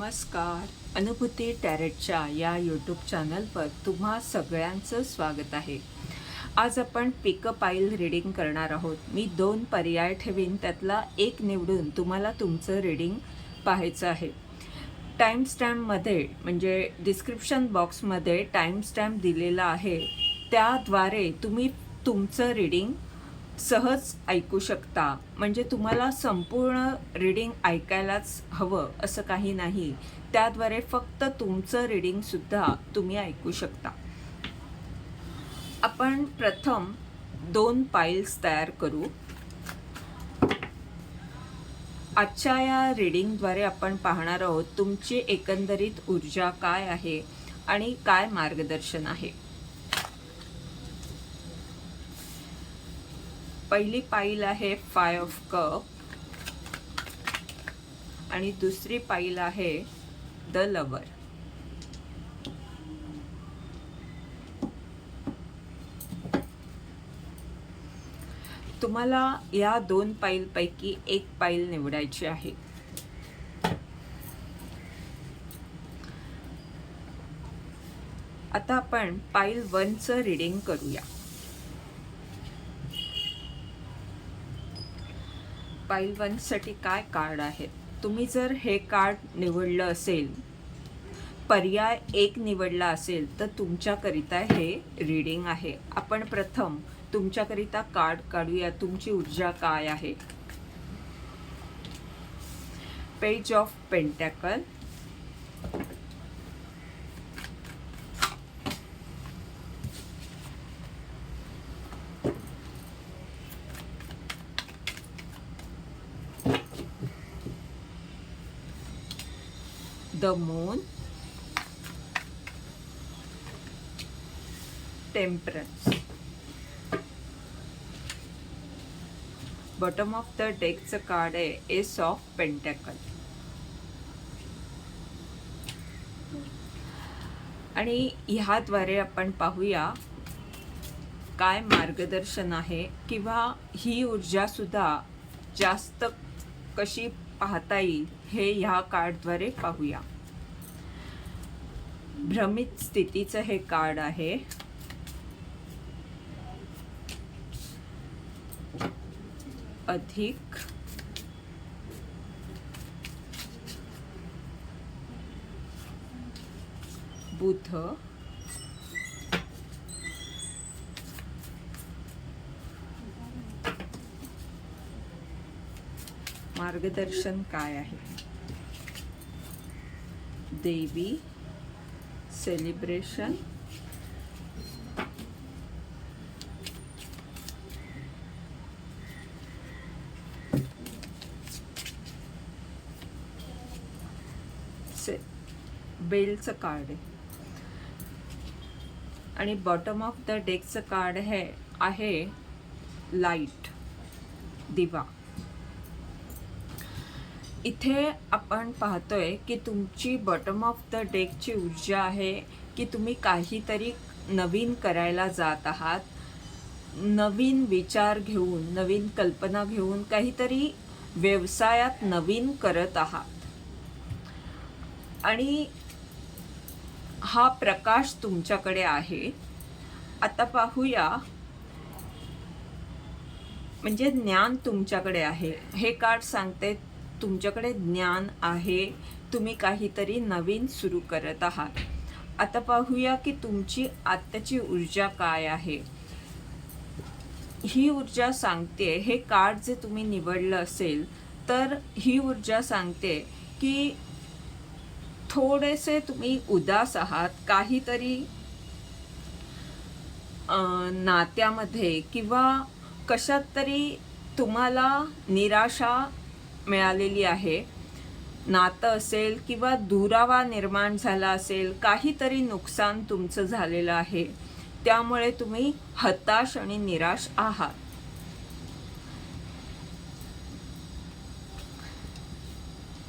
नमस्कार. अनुभूती टॅरेटच्या या यूट्यूब चॅनलवर तुम्हा सगळ्यांचं स्वागत आहे. आज आपण पिकअप आईल रीडिंग करणार आहोत. मी दोन पर्याय ठेवीन त्यातला एक निवडून तुम्हाला तुमचं रीडिंग पाहायचं आहे. टाईम स्टॅम्पमध्ये म्हणजे डिस्क्रिप्शन बॉक्समध्ये टाईम स्टॅम्प दिलेला आहे. त्याद्वारे तुम्ही तुमचं रीडिंग सहज ऐकू शकता. म्हणजे तुम्हाला संपूर्ण रीडिंग ऐकायलाच हवं असं काही नाही. त्याद्वारे फक्त तुमचं रीडिंगसुद्धा तुम्ही ऐकू शकता. आपण प्रथम दोन पाईल्स तयार करू. आजच्या या रीडिंगद्वारे आपण पाहणार आहोत तुमची एकंदरीत ऊर्जा काय आहे आणि काय मार्गदर्शन आहे. पहिली पाईल आहे फाय ऑफ कप आणि दुसरी पाईल आहे द लवर तुम्हाला या दोन पाईलपैकी एक पाईल निवडायची आहे. आता आपण पाईल वनचं रीडिंग करूया. पाईल वनसाठी काय कार्ड आहेत तुम्ही जर हे कार्ड निवडलं असेल पर्याय एक निवडला असेल तर तुमच्याकरिता हे रीडिंग आहे. आपण प्रथम तुमच्याकरिता कार्ड काढूया. तुमची ऊर्जा काय आहे? Page of pentacle moon temperance. Bottom of the डेकचं card आहे एस ऑफ पेंटॅकल आणि ह्याद्वारे आपण पाहूया काय मार्गदर्शन आहे किंवा ही ऊर्जा सुद्धा जास्त कशी पाहता येईल हे ह्या कार्डद्वारे पाहूया. भ्रमित स्थितीचं हे कार्ड आहे. अधिक. बुध. मार्गदर्शन काय आहे? देवी. सेलिब्रेशन से बेलचं कार्ड आहे. आणि बॉटम ऑफ द डेकचं कार्ड हे आहे लाइट दिवा. इथे आपण पाहतोय की तुमची बॉटम ऑफ द डेकची ऊर्जा आहे की तुम्ही काहीतरी नवीन करायला जात आहात. नवीन विचार घेऊन नवीन कल्पना घेऊन काहीतरी व्यवसायात नवीन करत आहात. आणि हा प्रकाश तुमच्याकडे आहे. आता पाहूया. म्हणजे ज्ञान तुमच्याकडे आहे. हे कार्ड सांगते तुमच्याकडे ज्ञान आहे तुम्ही काहीतरी नवीन सुरू करत आहात. आता पाहूया की तुमची आत्ताची ऊर्जा काय आहे. ही ऊर्जा सांगते हे कार्ड जे तुम्ही निवडलं असेल तर ही ऊर्जा सांगते की थोडेसे तुम्ही उदास आहात. काहीतरी नात्यामध्ये किंवा कशात तरी तुम्हाला निराशा मिळालेली आहे. नातं असेल किंवा दुरावा निर्माण झाला असेल काहीतरी नुकसान तुमचं झालेलं आहे. त्यामुळे तुम्ही हताश आणि निराश आहात.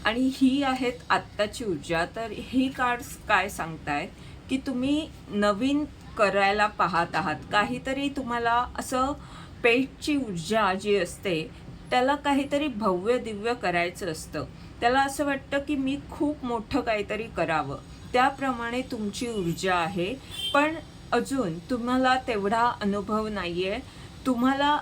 आणि ही आहेत आत्ताची ऊर्जा. तर ही कार्ड्स काय सांगतायत? की तुम्ही नवीन करायला पाहत आहात. काहीतरी तुम्हाला असं पेटची ऊर्जा जी असते त्याला काहीतरी भव्य दिव्य करायचं असतं. त्याला असं वाटतं की मी खूप मोठं काहीतरी करावं. त्याप्रमाणे तुमची ऊर्जा आहे. पण अजून तुम्हाला तेवढा अनुभव नाही आहे तुम्हाला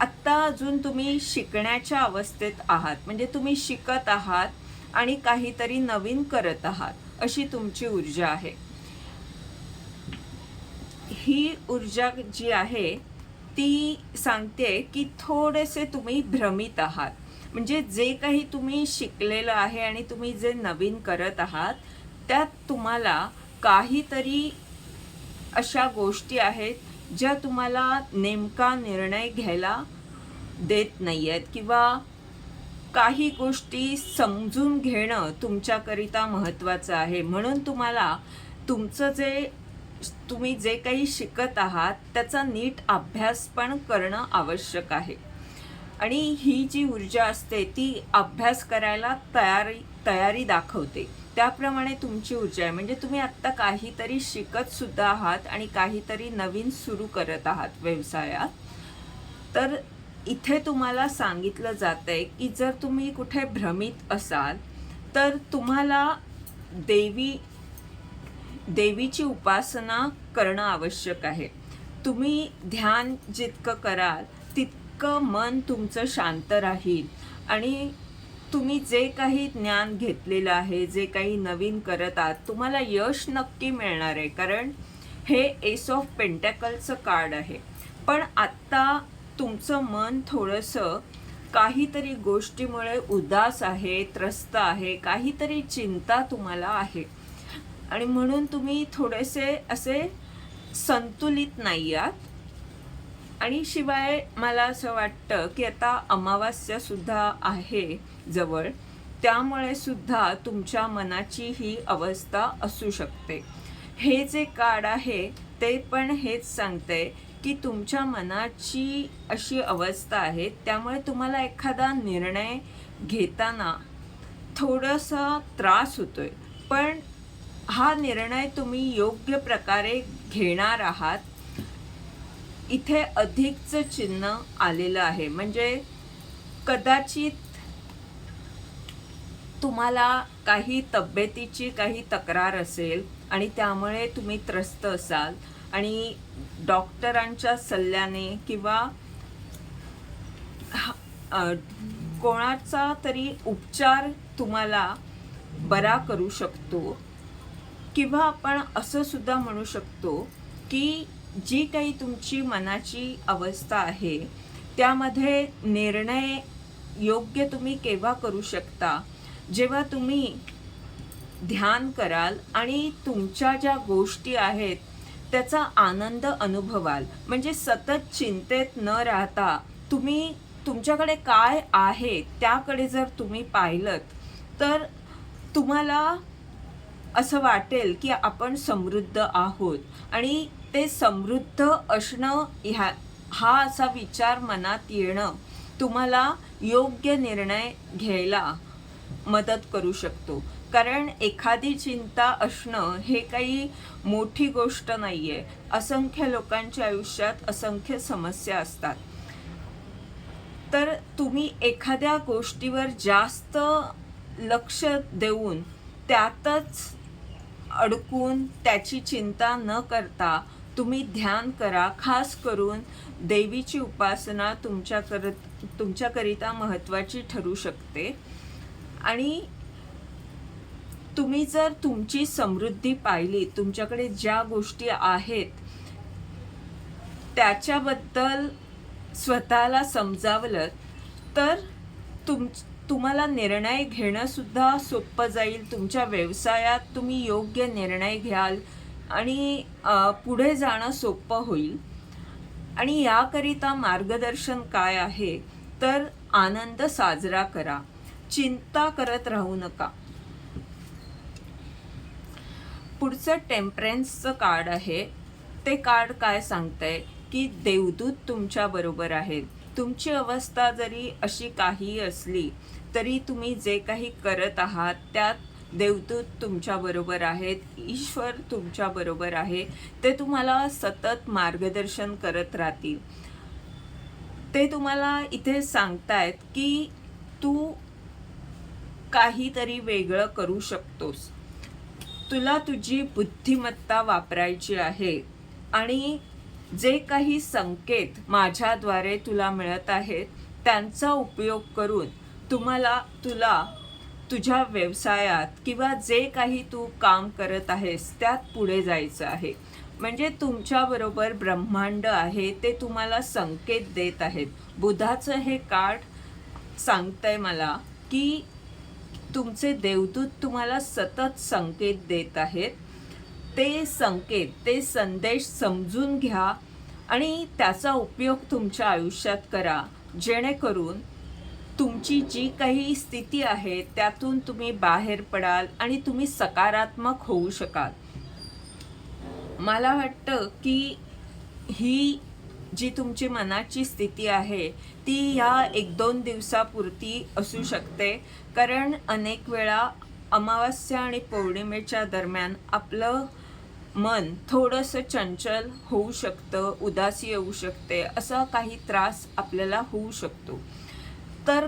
आत्ता अजून तुम्ही शिकण्याच्या अवस्थेत आहात. म्हणजे तुम्ही शिकत आहात आणि काहीतरी नवीन करत आहात अशी तुमची ऊर्जा आहे. ही ऊर्जा जी आहे ती सांगते की थोडेसे तुम्ही भ्रमित आहात. म्हणजे जे काही तुम्ही शिकलेलं आहे आणि तुम्ही जे नवीन करत आहात त्यात तुम्हाला काहीतरी अशा गोष्टी आहेत ज्या तुम्हाला नेमका निर्णय घ्यायला देत नाही आहेत किंवा काही गोष्टी समजून घेणं तुमच्याकरिता महत्त्वाचं आहे. म्हणून तुम्हाला तुमचं जे तुम्ही जे काही शिकत आहात त्याचा नीट अभ्यास पण करणं आवश्यक आहे. आणि ही जी ऊर्जा असते ती अभ्यास करायला तयारी तयारी दाखवते. त्याप्रमाणे तुमची ऊर्जा आहे. म्हणजे तुम्ही आत्ता काहीतरी शिकतसुद्धा आहात आणि काहीतरी नवीन सुरू करत आहात व्यवसायात. तर इथे तुम्हाला सांगितलं जात आहे की जर तुम्ही कुठे भ्रमित असाल तर तुम्हाला देवी देवीची उपासना करणं आवश्यक आहे. तुम्ही ध्यान जितकं कराल तितकं मन तुमचं शांत राहील. आणि तुम्ही जे काही ज्ञान घेतलेलं आहे जे काही नवीन करत आहात तुम्हाला यश नक्की मिळणार आहे. कारण हे एस ऑफ पेंटॅकलचं कार्ड आहे. पण आत्ता तुमचं मन थोडंसं काहीतरी गोष्टीमुळे उदास आहे त्रस्त आहे काहीतरी चिंता तुम्हाला आहे. आणि म्हणून तुम्ही थोडेसे असे संतुलित नाही आहात आणि शिवाय मला असं वाटतं की आता अमावास्या सुद्धा आहे जवळ. त्यामुळे सुद्धा तुमच्या मनाची ही अवस्था असू शकते. हे जे कार्ड आहे ते पण हेच सांगते की तुमच्या मनाची अशी अवस्था आहे त्यामुळे तुम्हाला एखादा निर्णय घेताना थोडासा त्रास होतोय. पण हा निर्णय तुम्ही योग्य प्रकारे घेणार आहात. इथे अधिकचं चिन्ह आलेलं आहे. म्हणजे कदाचित तुम्हाला काही तब्येतीची काही तक्रार असेल आणि त्यामुळे तुम्ही त्रस्त असाल आणि डॉक्टरांच्या सल्ल्याने किंवा कोणाचा तरी उपचार तुम्हाला बरा करू शकतो. किंवा आपण असं सुद्धा म्हणू शकतो की जी काही तुमची मनाची अवस्था आहे त्यामध्ये निर्णय योग्य तुम्ही केव्हा करू शकता? जेव्हा तुम्ही ध्यान कराल आणि तुमच्या ज्या गोष्टी आहेत त्याचा आनंद अनुभवाल. म्हणजे सतत चिंतेत न राहता तुम्ही तुमच्याकडे काय आहे त्याकडे जर तुम्ही पाहिलं तर तुम्हाला असं वाटेल की आपण समृद्ध आहोत. आणि ते समृद्ध असणं ह्या हा असा विचार मनात येणं तुम्हाला योग्य निर्णय घ्यायला मदत करू शकतो. कारण एखादी चिंता असणं हे काही मोठी गोष्ट नाही आहे असंख्य लोकांच्या आयुष्यात असंख्य समस्या असतात. तर तुम्ही एखाद्या गोष्टीवर जास्त लक्ष देऊन त्यातच अडकून त्याची चिंता न करता तुम्ही ध्यान करा. खास करून देवीची उपासना तुमच्या करत तुमच्याकरिता महत्त्वाची ठरू शकते. आणि तुम्ही जर तुमची समृद्धी पाहिली तुमच्याकडे ज्या गोष्टी आहेत त्याच्याबद्दल स्वतःला समजावलं तर तुम तुम्हाला निर्णय घेणंसुद्धा सोपं जाईल तुमच्या व्यवसायात. तुम्ही योग्य निर्णय घ्याल आणि पुढे जाणं सोपं होईल. आणि याकरिता मार्गदर्शन काय आहे तर आनंद साजरा करा. चिंता करत राहू नका. पुढचं टेम्परन्सचं कार्ड आहे. ते कार्ड काय सांगतंय की देवदूत तुमच्याबरोबर आहेत. तुमची अवस्था जरी अशी काही असली तरी तुम्ही जे काही करत आहात त्यात देवदूत तुमच्याबरोबर आहेत ईश्वर तुमच्याबरोबर आहे ते तुम्हाला सतत मार्गदर्शन करत राहतील. ते तुम्हाला इथे सांगतायत की तू काहीतरी वेगळं करू शकतोस. तुला तुझी बुद्धिमत्ता वापरायची आहे आणि जे काही संकेत माझ्याद्वारे तुला मिळत आहेत त्यांचा उपयोग करून तुम्हाला तुला तुझ्या व्यवसायात किंवा जे काही तू काम करत आहेस त्यात पुढे जायचं आहे. म्हणजे तुमच्याबरोबर ब्रह्मांड आहे ते तुम्हाला संकेत देत आहेत. बुधाचं हे कार्ड सांगतंय मला की तुमचे देवदूत तुम्हाला सतत संकेत देत आहेत. ते संकेत ते संदेश समजून घ्या आणि त्याचा उपयोग तुमच्या आयुष्यात करा. जेणेकरून तुमची जी काही स्थिती आहे त्यातून तुम्ही बाहेर पडाल आणि तुम्ही सकारात्मक होऊ शकाल. मला वाटतं की ही जी तुमची मनाची स्थिती आहे ती ह्या एक दोन दिवसापुरती असू शकते. कारण अनेक वेळा अमावस्या आणि पौर्णिमेच्या दरम्यान आपलं मन थोडंसं चंचल होऊ शकतं उदासी येऊ शकते असा काही त्रास आपल्याला होऊ शकतो. तर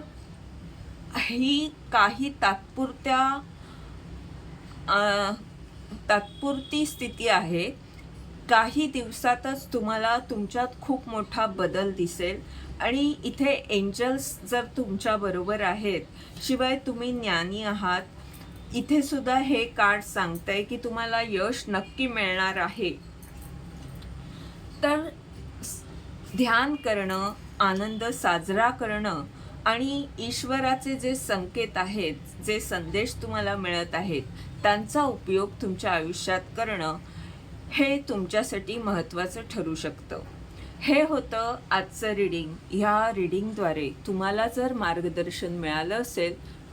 ही काही तात्पुरत्या तात्पुरती स्थिती आहे. काही दिवसातच तुम्हाला तुमच्यात खूप मोठा बदल दिसेल आणि इथे एंजल्स जर तुमच्याबरोबर आहेत शिवाय तुम्ही ज्ञानी आहात इथे सुद्धा हे कार्ड सांगतंय की तुम्हाला यश नक्की मिळणार आहे. तर ध्यान करणं आनंद साजरा करणं आणि ईश्वराचे जे संकेत आहेत जे संदेश तुम्हाला मिळत आहेत त्यांचा उपयोग तुमच्या आयुष्यात करणं हे तुमच्यासाठी महत्त्वाचं ठरू शकतं. हे होतं आजचं रिडिंग ह्या रिडिंगद्वारे तुम्हाला जर मार्गदर्शन मिळालं असेल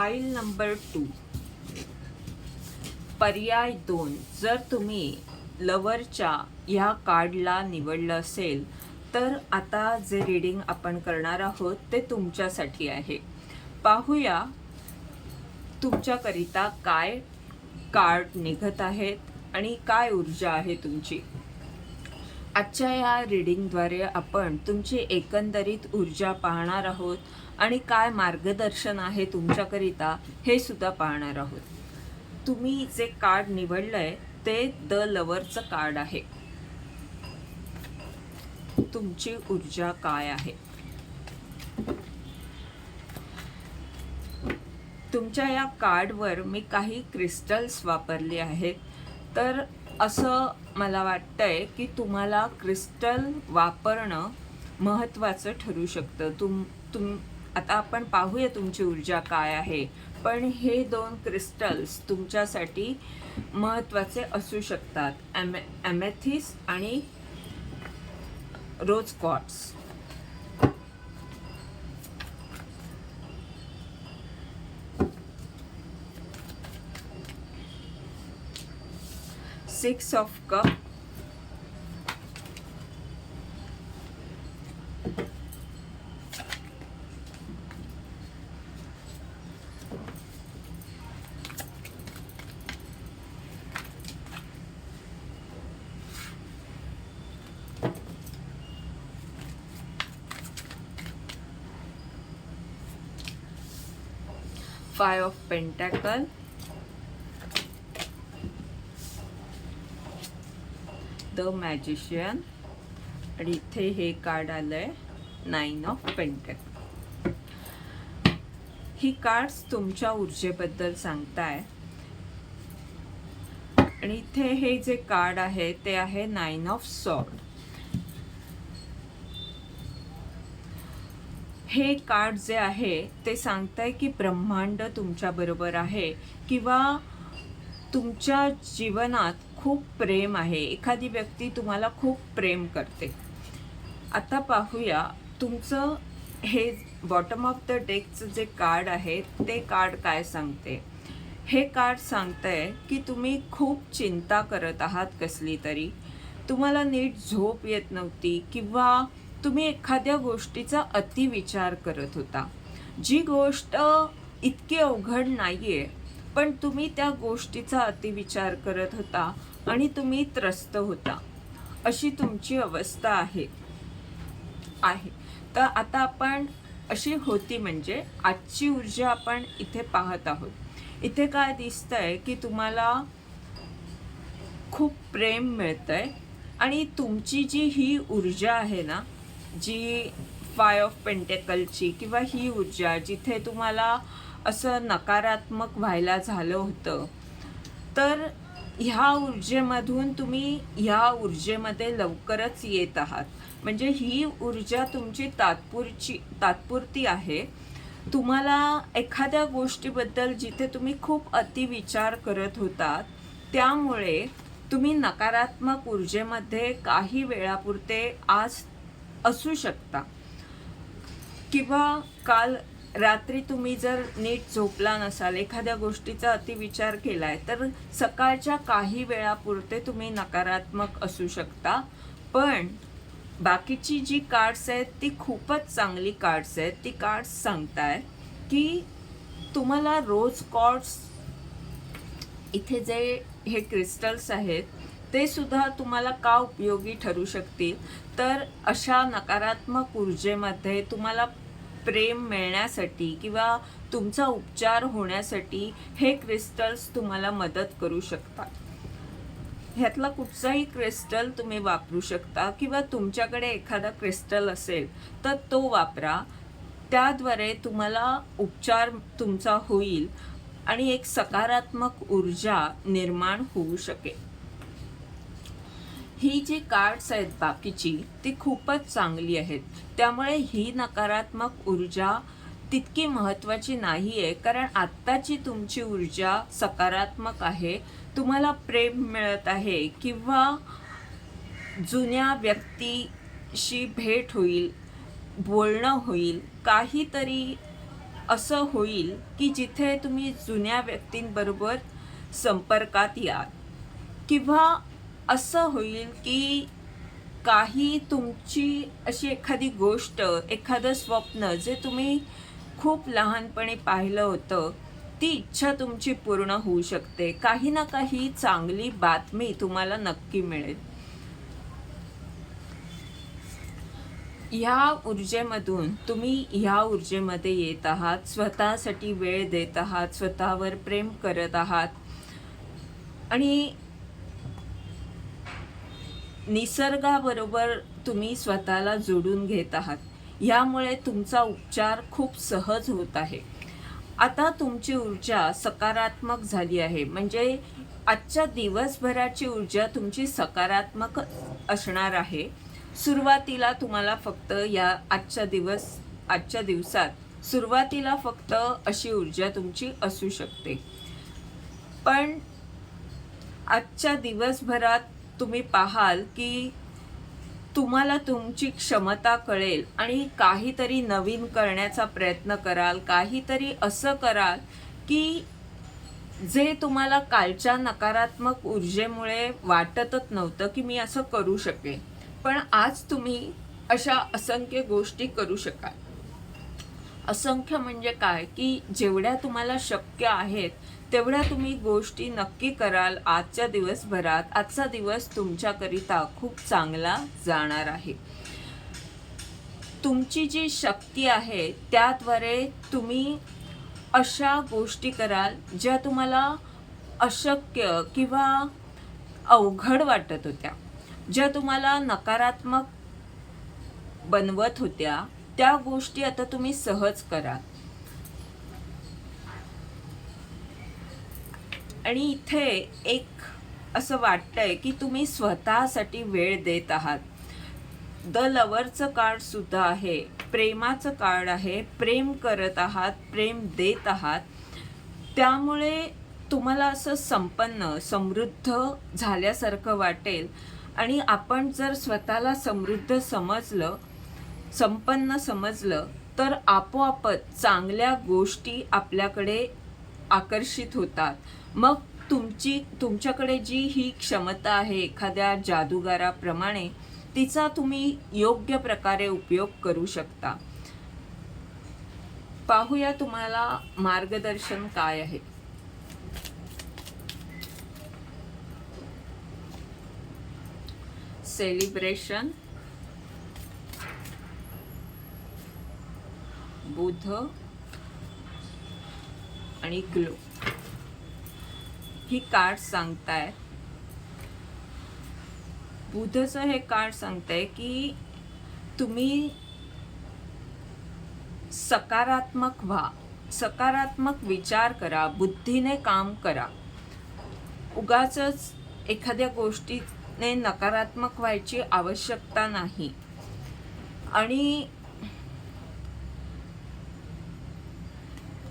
फाईल नंबर टू पर्याय दोन. जर तुम्ही लवरच्या ह्या कार्डला निवडलं असेल तर आता जे रीडिंग आपण करणार आहोत ते तुमच्यासाठी आहे. पाहूया तुमच्याकरिता काय कार्ड निघत आहेत आणि काय ऊर्जा आहे तुमची. आजच्या या रीडिंगद्वारे आपण तुमची एकंदरीत ऊर्जा पाहणार आहोत आणि काय मार्गदर्शन आहे तुमच्याकरिता हे सुद्धा पाहणार आहोत. तुम्ही जे कार्ड निवडलं आहे ते द लवरचं कार्ड आहे. तुमची ऊर्जा काय आहे? तुमच्या या कार्डवर मी काही क्रिस्टल्स वापरली आहेत. तर असं मला वाटतंय की तुम्हाला क्रिस्टल वापरणं महत्त्वाचं ठरू शकतं. तुम तुम आता आपण पाहूया तुमची ऊर्जा काय आहे. पण हे दोन क्रिस्टल्स तुमच्यासाठी महत्त्वाचे असू शकतात. ॲमे ॲमेथिस आणि rose quartz six of cup five of pentacle the magician आणि इथे हे कार्ड आलंय. नाईन ऑफ पेंटॅकल ही कार्ड्स तुमच्या ऊर्जेबद्दल सांगताय. आणि इथे हे जे कार्ड आहे ते आहे नाईन ऑफ सॉर्ड हे कार्ड जे आहे ते सांगताय की ब्रह्मांड तुमच्या बरोबर आहे. किंवा तुमच्या जीवनात खूप प्रेम आहे. एखादी व्यक्ती तुम्हाला खूप प्रेम करते. आता पाहूया तुमचं हे बॉटम ऑफ द डेकचं जे कार्ड आहे ते कार्ड काय सांगते? हे कार्ड सांगतंय की तुम्ही खूप चिंता करत आहात कसली तरी. तुम्हाला नीट झोप येत नव्हती किंवा तुम्ही एखाद्या गोष्टीचा अतिविचार करत होता. जी गोष्ट इतकी अवघड नाही आहे पण तुम्ही त्या गोष्टीचा अतिविचार करत होता आणि तुम्ही त्रस्त होता. अशी तुमची अवस्था आहे. आहे. तर आता आपण अशी होती म्हणजे आजची ऊर्जा आपण इथे पाहत आहोत. इथे काय दिसतंय की तुम्हाला खूप प्रेम मिळतंय आणि तुमची जी ही ऊर्जा आहे ना जी फाय ऑफ पेंटेकलची किंवा ही ऊर्जा जिथे तुम्हाला असं नकारात्मक व्हायला झालं होतं. तर ह्या ऊर्जेमधून तुम्ही ह्या ऊर्जेमध्ये लवकरच येत आहात. म्हणजे ही ऊर्जा तुमची तात्पुरची तात्पुरती आहे. तुम्हाला एखाद्या गोष्टीबद्दल जिथे तुम्ही खूप अतिविचार करत होतात त्यामुळे तुम्ही नकारात्मक ऊर्जेमध्ये काही वेळापुरते आज असू शकता. किंवा काल रात्री तुम्ही जर नीट झोपला नसाल एखाद्या गोष्टीचा अतिविचार केलाय तर सकाळच्या काही वेळापुरते तुम्ही नकारात्मक असू शकता. पण बाकीची जी कार्ड्स आहेत ती खूपच चांगली कार्ड्स आहेत. ती कार्ड्स सांगताय की तुम्हाला रोज कॉर्ड्स इथे जे हे क्रिस्टल्स आहेत ते सुद्धा तुम्हाला का उपयोगी ठरू शकतील? तर अशा नकारात्मक ऊर्जेमध्ये तुम्हाला प्रेम मिळण्यासाठी किंवा तुमचा उपचार होण्यासाठी हे क्रिस्टल्स तुम्हाला मदत करू शकतात. ह्यातला कुठचाही क्रिस्टल तुम्ही वापरू शकता किंवा तुमच्याकडे एखादा क्रिस्टल असेल तर तो वापरा. त्याद्वारे तुम्हाला उपचार तुमचा होईल आणि एक सकारात्मक ऊर्जा निर्माण होऊ शकेल. ही जी कार्ड्स आहेत बाकीची ती खूपच चांगली आहेत. त्यामुळे ही नकारात्मक ऊर्जा तितकी महत्त्वाची नाही आहे कारण आत्ताची तुमची ऊर्जा सकारात्मक आहे. तुम्हाला प्रेम मिळत आहे किंवा जुन्या व्यक्तीशी भेट होईल बोलणं होईल काहीतरी असं होईल की जिथे तुम्ही जुन्या व्यक्तींबरोबर संपर्कात याल. किंवा असं होईल की काही तुमची अशी एखादी गोष्ट एखादं स्वप्न जे तुम्ही खूप लहानपणी पाहिलं होतं ती इच्छा तुमची पूर्ण होऊ शकते. काही ना काही चांगली बातमी तुम्हाला नक्की मिळेल. ह्या ऊर्जेमधून तुम्ही ह्या ऊर्जेमध्ये येत आहात स्वतःसाठी वेळ देत आहात स्वतःवर प्रेम करत आहात. आणि निसर्गाबरोबर तुम्ही स्वतःला जोडून घेत आहात. ह्यामुळे तुमचा उपचार खूप सहज होत आहे. आता तुमची ऊर्जा सकारात्मक झाली आहे. म्हणजे आजच्या दिवसभराची ऊर्जा तुमची सकारात्मक असणार आहे. सुरुवातीला तुम्हाला फक्त या आजच्या दिवस आजच्या दिवसात सुरुवातीला फक्त अशी ऊर्जा तुमची असू शकते. पण आजच्या दिवसभरात तुम्ही पाहाल की तुम्हाला तुमची क्षमता कळेल आणि काहीतरी नवीन करण्याचा प्रयत्न कराल काहीतरी असं कराल की जे तुम्हाला कालच्या नकारात्मक ऊर्जेमुळे वाटतच नव्हतं की मी असं करू शकेन. पण आज तुम्ही अशा असंख्य गोष्टी करू शकाल. असंख्य म्हणजे काय? की जेवढ्या तुम्हाला शक्य आहेत तेवढ्या तुम्ही गोष्टी नक्की कराल. आजच्या दिवसभरात आजचा दिवस तुमच्याकरिता खूप चांगला जाणार आहे. तुमची जी शक्ती आहे त्याद्वारे तुम्ही अशा गोष्टी कराल ज्या तुम्हाला अशक्य किंवा अवघड वाटत होत्या ज्या तुम्हाला नकारात्मक बनवत होत्या. त्या गोष्टी आता तुम्ही सहज करा. आणि इथे एक असं वाटतंय की तुम्ही स्वतःसाठी वेळ देत आहात. द लवरचं कार्ड सुद्धा आहे प्रेमाचं कार्ड आहे प्रेम करत आहात प्रेम देत आहात. त्यामुळे तुम्हाला असं संपन्न समृद्ध झाल्यासारखं वाटेल. आणि आपण जर स्वतःला समृद्ध समजलं संपन्न समजलं तर आपोआपच चांगल्या गोष्टी आपल्याकडे आकर्षित होतात. मग तुमची तुमच्याकडे जी ही क्षमता आहे एखाद्या जादूगाराप्रमाणे तिचा तुम्ही योग्य प्रकारे उपयोग करू शकता. पाहूया तुम्हाला मार्गदर्शन काय आहे. सेलिब्रेशन. बुध आणि ग्लो ही कार्ड सांगतायत बुधचं हे कार्ड सांगतंय की तुम्ही सकारात्मक व्हा. सकारात्मक विचार करा. बुद्धीने काम करा. उगाच एखाद्या गोष्टीने नकारात्मक व्हायची आवश्यकता नाही. आणि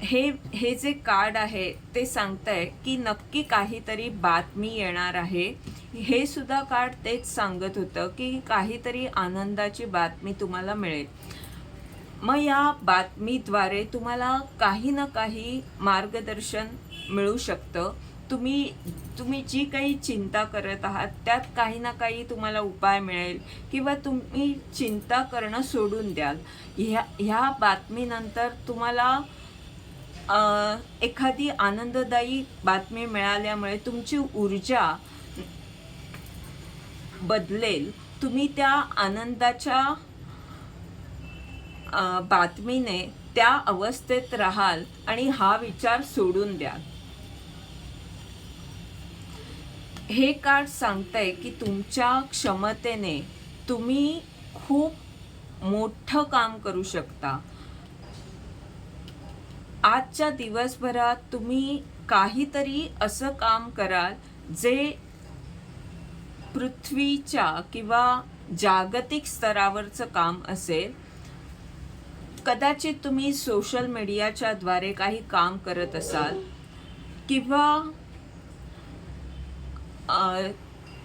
हे हे जे कार्ड आहे ते सांगतंय की नक्की काहीतरी बातमी येणार आहे. हे सुद्धा कार्ड तेच सांगत होतं की काहीतरी आनंदाची बातमी तुम्हाला मिळेल. मग या बातमीद्वारे तुम्हाला काही ना काही मार्गदर्शन मिळू शकतं. तुम्ही तुम्ही जी काही चिंता करत आहात त्यात काही ना काही तुम्हाला उपाय मिळेल किंवा तुम्ही चिंता करणं सोडून द्याल. ह्या ह्या बातमीनंतर तुम्हाला एखादी आनंददायी बातमी मिळाल्यामुळे तुमची ऊर्जा बदलेल. तुम्ही त्या आनंदाच्या बातमीने त्या अवस्थेत राहाल आणि हा विचार सोडून द्याल. हे कार्ड सांगतंय की तुमच्या क्षमतेने तुम्ही खूप मोठं काम करू शकता. आजच्या दिवसभरात तुम्ही काहीतरी असं काम कराल जे पृथ्वीच्या किंवा जागतिक स्तरावरचं काम असेल. कदाचित तुम्ही सोशल मीडियाच्या द्वारे काही काम करत असाल किंवा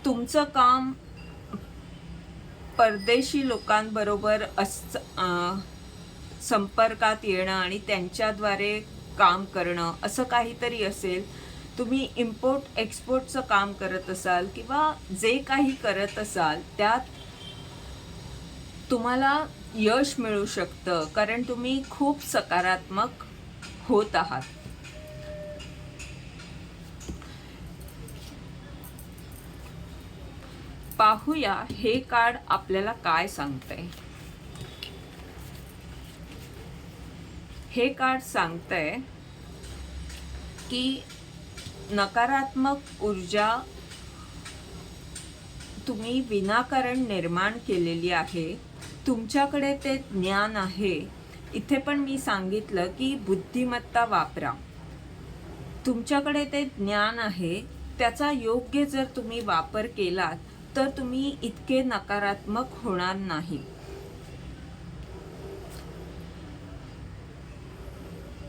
तुमचं काम परदेशी लोकांबरोबर अस संपर्कात येणं आणि त्यांच्याद्वारे काम करणं असं काहीतरी असेल. तुम्ही इम्पोर्ट एक्सपोर्टचं काम करत असाल किंवा जे काही करत असाल त्यात तुम्हाला यश मिळू शकतं कारण तुम्ही खूप सकारात्मक होत आहात. पाहूया हे कार्ड आपल्याला काय सांगतंय. हे कार्ड सांगतंय की नकारात्मक ऊर्जा तुम्ही विनाकारण निर्माण केलेली आहे. तुमच्याकडे ते ज्ञान आहे. इथे पण मी सांगितलं की बुद्धिमत्ता वापरा. तुमच्याकडे ते ज्ञान आहे. त्याचा योग्य जर तुम्ही वापर केलात तर तुम्ही इतके नकारात्मक होणार नाही.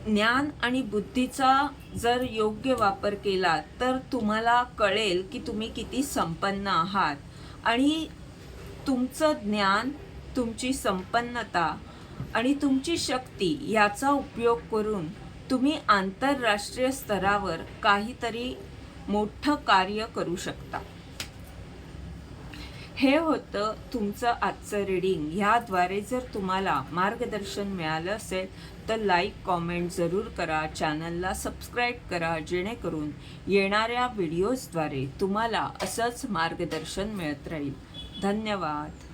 ज्ञान आणि बुद्धीचा जर योग्य वापर केला तर तुम्हाला कळेल की तुम्ही किती संपन्न आहात. आणि तुमचं ज्ञान तुमची संपन्नता आणि तुमची शक्ती याचा उपयोग करून तुम्ही आंतरराष्ट्रीय स्तरावर काहीतरी मोठं कार्य करू शकता. हे होतं तुमचं आजचं रीडिंग ह्याद्वारे जर तुम्हाला मार्गदर्शन मिळालं असेल तर लाईक कॉमेंट जरूर करा. चॅनलला सबस्क्राईब करा जेणेकरून येणाऱ्या व्हिडिओजद्वारे तुम्हाला असंच मार्गदर्शन मिळत राहील. धन्यवाद.